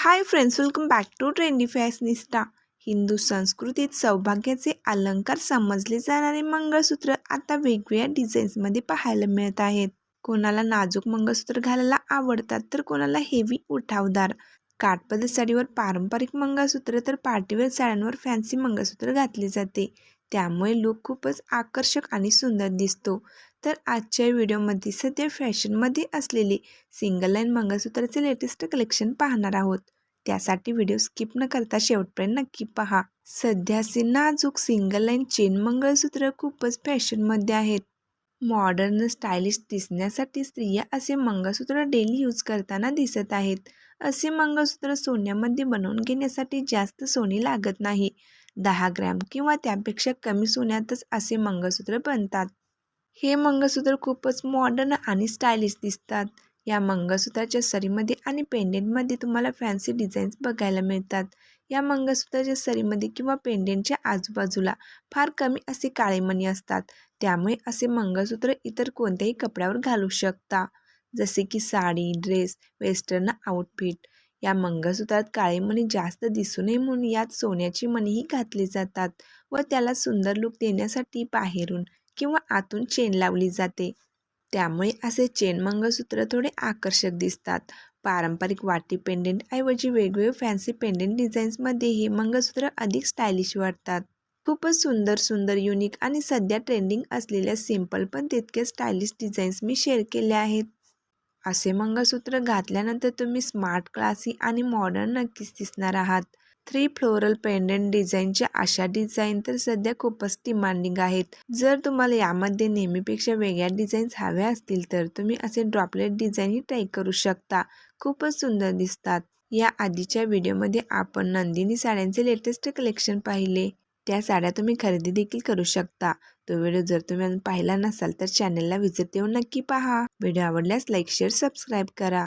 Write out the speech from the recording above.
Hi friends welcome back to trendy fashionista Hindu संस्कृतीत सौभाग्याचे अलंकार समजले जाणारे मंगळसूत्र आता वेगवेगळ्या डिझाईन्समध्ये पाहायला मिळत आहेत. कोणाला नाजूक मंगळसूत्र घालायला आवडतात तर कोणाला हेवी उठावदार. काठपदर साडीवर पारंपरिक मंगळसूत्र तर पार्टीवेअर साड्यांवर फॅन्सी मंगळसूत्र घातले जाते. त्यामुळे लुक खूपच आकर्षक आणि सुंदर दिसतो. तर आजच्या व्हिडिओमध्ये सध्या फॅशनमध्ये असलेले सिंगल लाईन मंगळसूत्राचे लेटेस्ट कलेक्शन पाहणार आहोत. त्यासाठी व्हिडिओ स्किप न करता शेवटपर्यंत नक्की पहा. सध्याचे नाजूक सिंगल लाईन चेन मंगळसूत्र खूपच फॅशनमध्ये आहेत. मॉडर्न स्टायलिश दिसण्यासाठी स्त्रिया असे मंगळसूत्र डेली यूज करताना दिसत आहेत. असे मंगळसूत्र सोन्यामध्ये बनवून घेण्यासाठी जास्त सोने लागत नाही. दहा ग्रॅम किंवा त्यापेक्षा कमी सोन्यातच असे मंगळसूत्र बनतात. हे मंगळसूत्र खूपच मॉडर्न आणि स्टायलिश दिसतात. या मंगळसूत्राच्या सरीमध्ये आणि पेंडेंटमध्ये तुम्हाला फॅन्सी डिझाईन्स बघायला मिळतात. या मंगळसूत्राच्या सरीमध्ये किंवा पेंडेंटच्या आजूबाजूला फार कमी असे काळे मणी असतात. त्यामुळे असे मंगळसूत्र इतर कोणत्याही कपड्यावर घालू शकता. जसे की साडी ड्रेस वेस्टर्न आउटफिट या मंगळसूत्रात काळे मणी जास्त दिसू नये म्हणून यात सोन्याची मणीही घातली जातात व त्याला सुंदर लुक देण्यासाठी बाहेरून किंवा आतून चेन लावली जाते. त्यामुळे असे चेन मंगळसूत्र थोडे आकर्षक दिसतात. पारंपरिक वाटी पेंडेंट ऐवजी वेगवेगळे फॅन्सी पेंडेंट डिझाईन्समध्ये हे मंगळसूत्र अधिक स्टायलिश वाटतात. खूपच सुंदर सुंदर युनिक आणि सध्या ट्रेंडिंग असलेल्या सिंपल पण तितके स्टायलिश डिझाईन्स मी शेअर केले आहेत. असे मंगळसूत्र घातल्यानंतर तुम्ही स्मार्ट क्लासी आणि मॉडर्न नक्कीच दिसणार आहात. थ्री फ्लोरल पेंडंट डिझाईनच्या अशा डिझाईन तर सध्या खूपच डिमांडिंग आहेत. जर तुम्हाला यामध्ये नेहमीपेक्षा वेगळ्या डिझाईन्स हव्या असतील तर तुम्ही असे ड्रॉपलेट डिझाईनही ट्राय करू शकता. खूपच सुंदर दिसतात. या आधीच्या व्हिडिओमध्ये आपण नंदिनी साड्यांचे लेटेस्ट कलेक्शन पाहिले. त्या साड्या तुम्ही खरेदी देखील करू शकता. तो व्हिडिओ जर तुम्ही अजून पाहिला नसाल तर चॅनलला व्हिजिट देऊन नक्की पहा. व्हिडिओ आवडल्यास लाईक शेअर सबस्क्राईब करा.